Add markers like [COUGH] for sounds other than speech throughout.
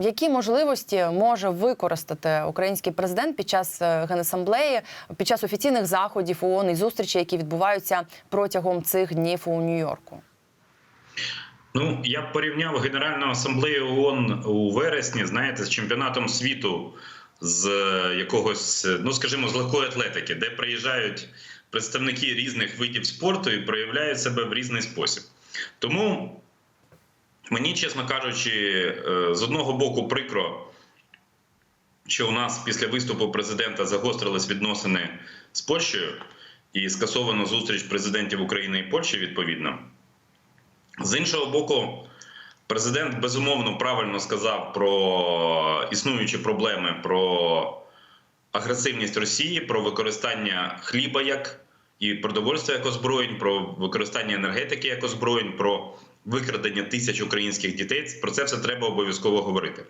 Які можливості може використати український президент під час е, генасамблеї, під час офіційних заходів ООН і зустрічей, які відбуваються протягом цих днів у Нью-Йорку? Ну, я б порівняв Генеральну асамблею ООН у вересні, знаєте, з чемпіонатом світу з е, якогось, е, ну скажімо, з легкої атлетики, де приїжджають представники різних видів спорту і проявляють себе в різний спосіб. Тому мені, чесно кажучи, е, з одного боку прикро, що у нас після виступу президента загострились відносини з Польщею і скасовано зустріч президентів України і Польщі відповідно. З іншого боку, президент безумовно правильно сказав про існуючі проблеми про агресивність Росії, про використання хліба як і продовольства як озброєнь, про використання енергетики як озброєнь, про викрадення тисяч українських дітей. Про це все треба обов'язково говорити.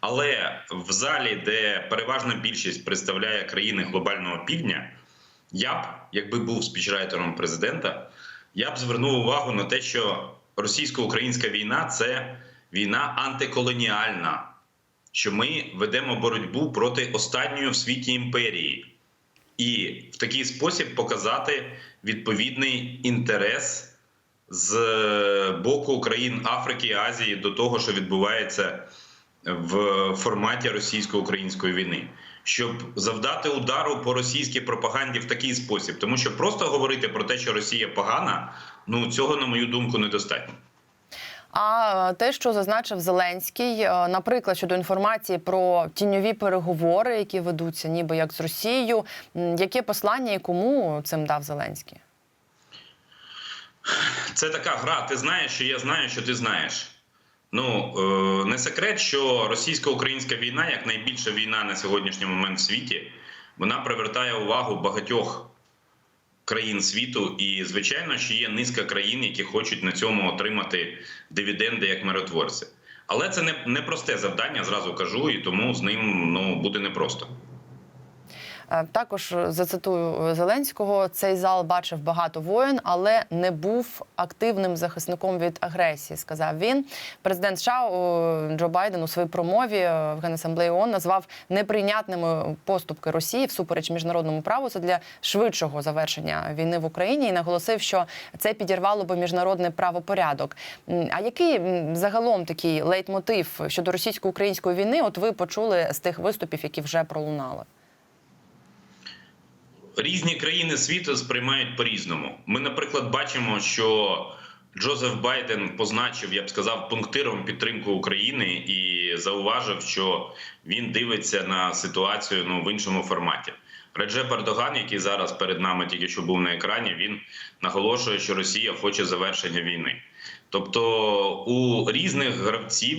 Але в залі, де переважна більшість представляє країни глобального півдня, я б, якби був спічрайтером президента, я б звернув увагу на те, що російсько-українська війна це війна антиколоніальна, що ми ведемо боротьбу проти останньої в світі імперії, і в такий спосіб показати відповідний інтерес з боку країн Африки і Азії до того, що відбувається в форматі російсько-української війни. Щоб завдати удару по російській пропаганді в такий спосіб, тому що просто говорити про те, що Росія погана, ну цього, на мою думку, недостатньо. А те, що зазначив Зеленський, е, наприклад, щодо інформації про тіньові переговори, які ведуться, ніби як з Росією, яке послання і кому цим дав Зеленський? Це така гра. Ти знаєш, що я знаю, що ти знаєш. Ну е, не секрет, що російсько-українська війна, як найбільша війна на сьогоднішній момент в світі, вона привертає увагу багатьох країн світу. І, звичайно, що є низка країн, які хочуть на цьому отримати дивіденди як миротворці. Але це не, не просте завдання, зразу кажу, і тому з ним ну буде непросто. Е, Також зацитую Зеленського: цей зал бачив багато воєн, але не був активним захисником від агресії. Сказав він. Президент США Джо Байден у своїй промові е, в Генасамблеї ООН назвав неприйнятними поступки Росії всупереч міжнародному праву. Це для швидшого завершення війни в Україні і наголосив, що це підірвало би міжнародний правопорядок. А який загалом такий лейтмотив щодо російсько-української війни? От ви почули з тих виступів, які вже пролунали? Різні країни світу сприймають по-різному. Ми, наприклад, бачимо, що Джозеф Байден позначив, я б сказав, пунктиром підтримку України і зауважив, що він дивиться на ситуацію ну, в іншому форматі. Реджеп Ердоган, який зараз перед нами тільки що був на екрані, він наголошує, що Росія хоче завершення війни. Тобто у різних гравців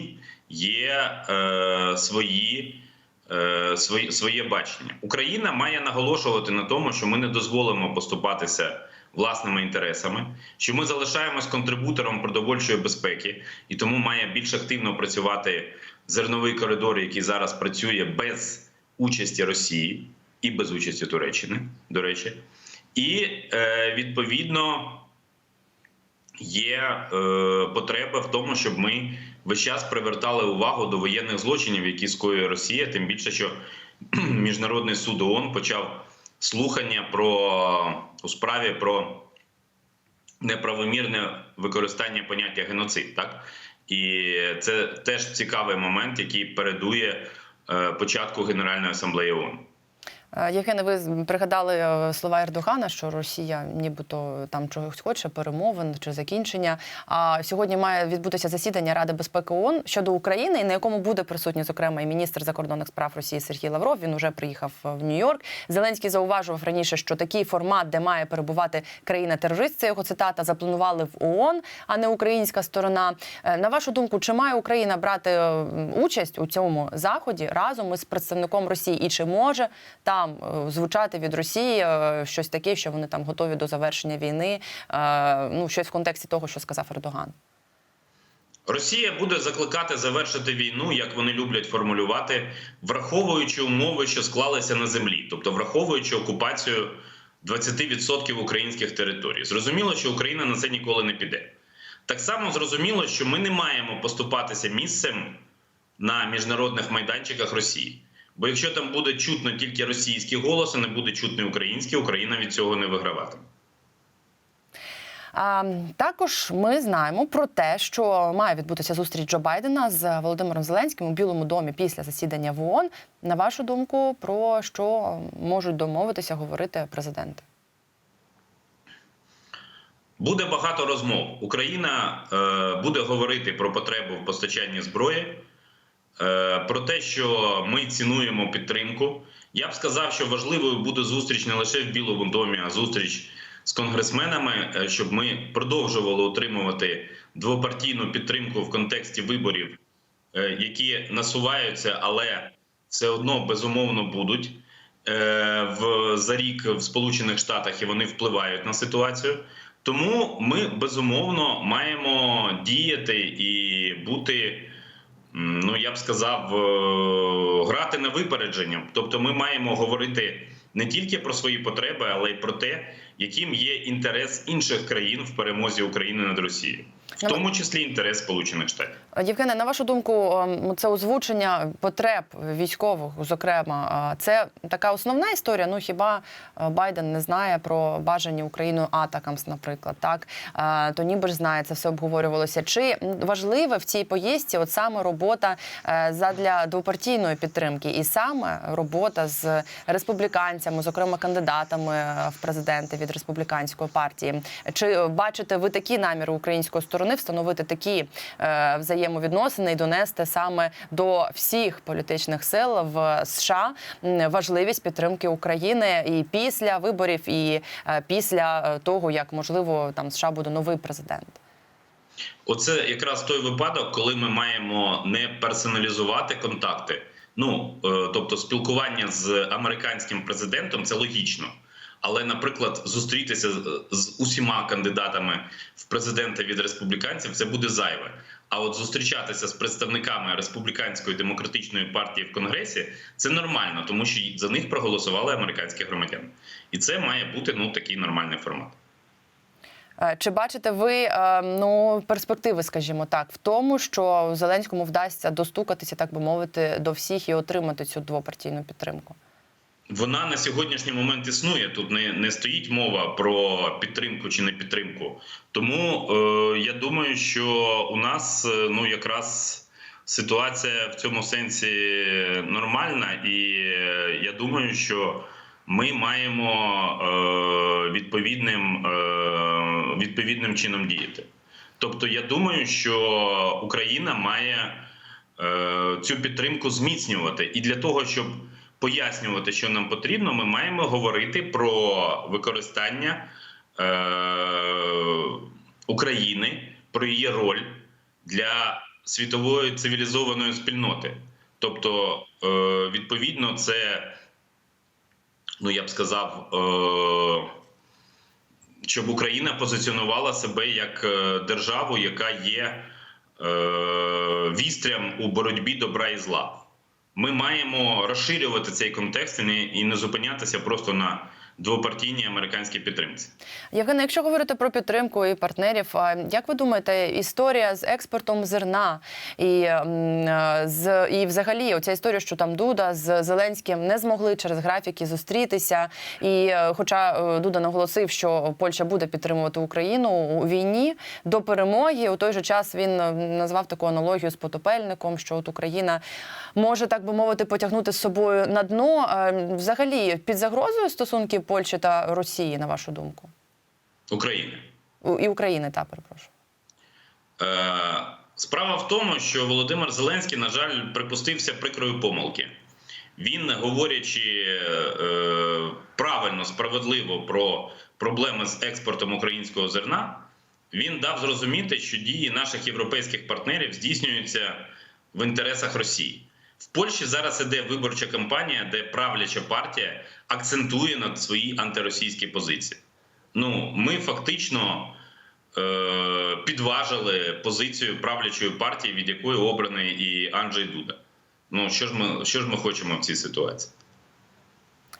є е, свої своє, своє бачення. Україна має наголошувати на тому, що ми не дозволимо поступатися власними інтересами, що ми залишаємось контрибутором продовольчої безпеки, і тому має більш активно працювати зерновий коридор, який зараз працює без участі Росії і без участі Туреччини, до речі, і е, відповідно. Є е, потреба в тому, щоб ми весь час привертали увагу до воєнних злочинів, які скоює Росія. Тим більше, що [CLEARS THROAT] міжнародний суд ООН почав слухання про у справі про неправомірне використання поняття геноцид. Так і це теж цікавий момент, який передує е, початку Генеральної асамблеї ООН. Е, Євгене, ви пригадали е, слова Ердогана, що Росія нібито там чогось хоче, перемовин чи закінчення. А сьогодні має відбутися засідання Ради безпеки ООН щодо України, на якому буде присутній, зокрема, і міністр закордонних справ Росії Сергій Лавров. Він уже приїхав в Нью-Йорк. Зеленський зауважував раніше, що такий формат, де має перебувати країна-терорист, це його цитата, запланували в ООН, а не українська сторона. Е, На вашу думку, чи має Україна брати е, участь у цьому заході разом із представником Росії, і чи може там е, звучати від Росії е, щось таке, що вони там готові до завершення війни? е, Ну щось в контексті того, що сказав Ердоган. Росія буде закликати завершити війну, як вони люблять формулювати, враховуючи умови, що склалися на землі, тобто враховуючи окупацію 20% українських територій. Зрозуміло, що Україна на це ніколи не піде. Так само зрозуміло, що ми не маємо поступатися місцем на міжнародних майданчиках Росії. Бо якщо там буде чутно тільки російські голоси, не буде чутно українські, Україна від цього не виграватиме. А, також ми знаємо про те, що має відбутися зустріч Джо Байдена з Володимиром Зеленським у Білому домі після засідання в ООН. На вашу думку, про що можуть домовитися говорити президенти? Буде багато розмов. Україна е, буде говорити про потребу в постачанні зброї, про те, що ми цінуємо підтримку. Я б сказав, що важливою буде зустріч не лише в Білому домі, а зустріч з конгресменами, е, щоб ми продовжували отримувати двопартійну підтримку в контексті виборів, е, які насуваються, але все одно безумовно будуть е, в за рік в Сполучених Штатах і вони впливають на ситуацію. Тому ми безумовно маємо діяти і бути, ну я б сказав, е, грати на випередження. Тобто, ми маємо говорити не тільки про свої потреби, але й про те, яким є інтерес інших країн в перемозі України над Росією, в тому числі інтерес Сполучених Штатів. Євгене, на вашу думку, ем, це озвучення потреб військових, зокрема, е, це така основна історія. Ну хіба е, Байден не знає про бажані Україною атакамс, наприклад, так Е, то ніби ж знає, це все обговорювалося. Чи важливе в цій поїздці от саме робота е, задля двопартійної підтримки, і саме робота з республіканцями, зокрема кандидатами е, в президенти від республіканської партії? Чи бачите ви такі наміри української сторони встановити такі е, взаємовідносини і донести саме до всіх політичних сил в США важливість підтримки України і після виборів, і е, після е, того, як можливо там США буде новий президент? Оце якраз той випадок, коли ми маємо не персоналізувати контакти. Ну тобто, спілкування з американським президентом це логічно. Але, наприклад, зустрітися з, усіма кандидатами в президенти від республіканців це буде зайве. А от зустрічатися з представниками республіканської демократичної партії в конгресі це нормально, тому що за них проголосували американські громадяни, і це має бути ну такий нормальний формат. Е, Чи бачите ви е, ну перспективи, скажімо так, в тому, що Зеленському вдасться достукатися, так би мовити, до всіх і отримати цю двопартійну підтримку? Вона на сьогоднішній момент існує. Тут не, не стоїть мова про підтримку чи не підтримку. Тому е, я думаю, що у нас е, ну якраз ситуація в цьому сенсі нормальна, і е, я думаю, що ми маємо е, відповідним, е, відповідним чином діяти. Тобто, я думаю, що Україна має е, цю підтримку зміцнювати, і для того, щоб пояснювати, що нам потрібно, ми маємо говорити про використання е, України, про її роль для світової цивілізованої спільноти. Тобто, е, відповідно, це, ну я б сказав, е, щоб Україна позиціонувала себе як е, державу, яка є е, вістрям у боротьбі добра і зла. Ми маємо розширювати цей контекст і не, і не зупинятися просто на двопартійній американській підтримці. Євгене, якщо говорити про підтримку і партнерів, як ви думаєте, історія з експортом зерна і з і взагалі оця історія, що там Дуда з Зеленським не змогли через графіки зустрітися. І е, хоча е, Дуда наголосив, що Польща буде підтримувати Україну у війні до перемоги, у той же час він е, назвав таку аналогію з потопельником, що от Україна може так би мовити потягнути з собою на дно. Взагалі під загрозою стосунки Польщі та Росії, на вашу думку? України. І України, та перепрошую. Е, справа в тому, що Володимир Зеленський, на жаль, припустився прикрої помилки. Він, говорячи е, правильно, справедливо про проблеми з експортом українського зерна, він дав зрозуміти, що дії наших європейських партнерів здійснюються в інтересах Росії. В Польщі зараз іде виборча кампанія, де правляча партія акцентує на свої антиросійські позиції. Ну, ми фактично е, підважили позицію правлячої партії, від якої обраний і Анджей Дуда. Ну що ж ми що ж ми хочемо в цій ситуації?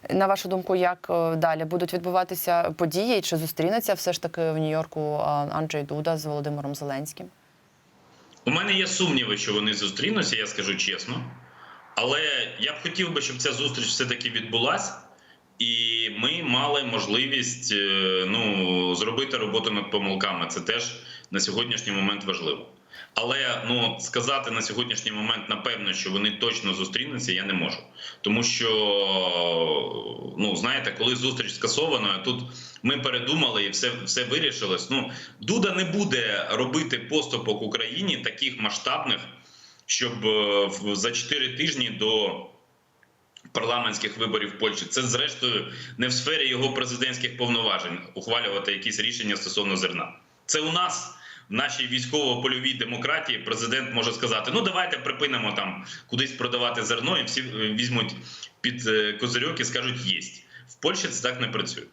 На вашу думку, як е, далі будуть відбуватися події? Чи зустрінеться все ж таки в Нью-Йорку е, Анджей Дуда з Володимиром Зеленським? У мене є сумніви, що вони зустрінуться, я скажу чесно. Але я б хотів би, щоб ця зустріч все-таки відбулася, і ми мали можливість е, ну, зробити роботу над помилками. Це теж на сьогоднішній момент важливо. Але ну сказати на сьогоднішній момент напевно, що вони точно зустрінуться, я не можу. Тому що ну знаєте, коли зустріч скасована, тут ми передумали і все, все вирішилось. Ну Дуда не буде робити поступок Україні таких масштабних, щоб е, за 4 тижні до парламентських виборів в Польщі. Це зрештою не в сфері його президентських повноважень ухвалювати якісь рішення стосовно зерна. Це у нас. В нашій військово-польовій демократії президент може сказати: ну давайте припинимо там кудись продавати зерно, і всі е, візьмуть під е, козирьок і скажуть єсть. В Польщі це так не працює.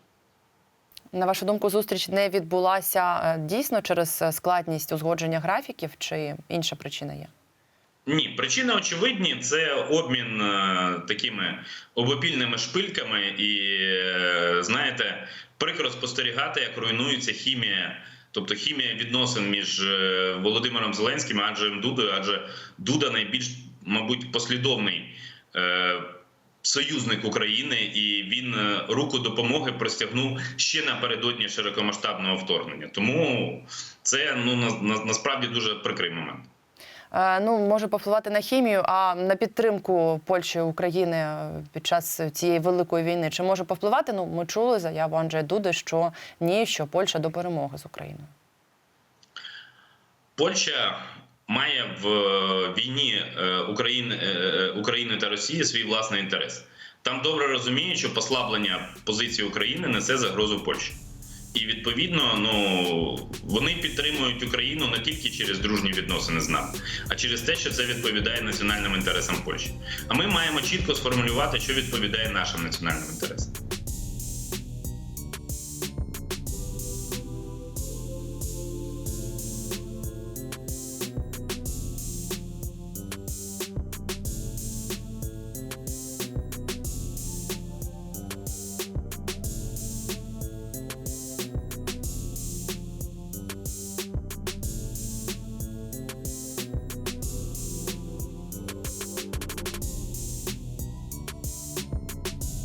На вашу думку, зустріч не відбулася дійсно через складність узгодження графіків, чи інша причина є? Ні, причини очевидні. Це обмін е, такими обопільними шпильками, і е, знаєте, прикро спостерігати, як руйнується хімія. Тобто хімія відносин між е, Володимиром Зеленським і Аджеєм Дудою, адже Дуда найбільш, мабуть, послідовний е, союзник України, і він руку допомоги простягнув ще напередодні широкомасштабного вторгнення. Тому це ну на, на, насправді дуже прикрий момент. Е, Ну, може повпливати на хімію, а на підтримку Польщі України е, під час цієї великої війни. Чи може повпливати? Ну, ми чули заяву Анджея Дуди, що ні, що Польща до перемоги з Україною. Польща має в е, війні України, України та Росії свій власний інтерес. Там добре розуміють, що послаблення позиції України несе загрозу Польщі. І відповідно, ну вони підтримують Україну не тільки через дружні відносини з нами, а через те, що це відповідає національним інтересам Польщі. А ми маємо чітко сформулювати, що відповідає нашим національним інтересам.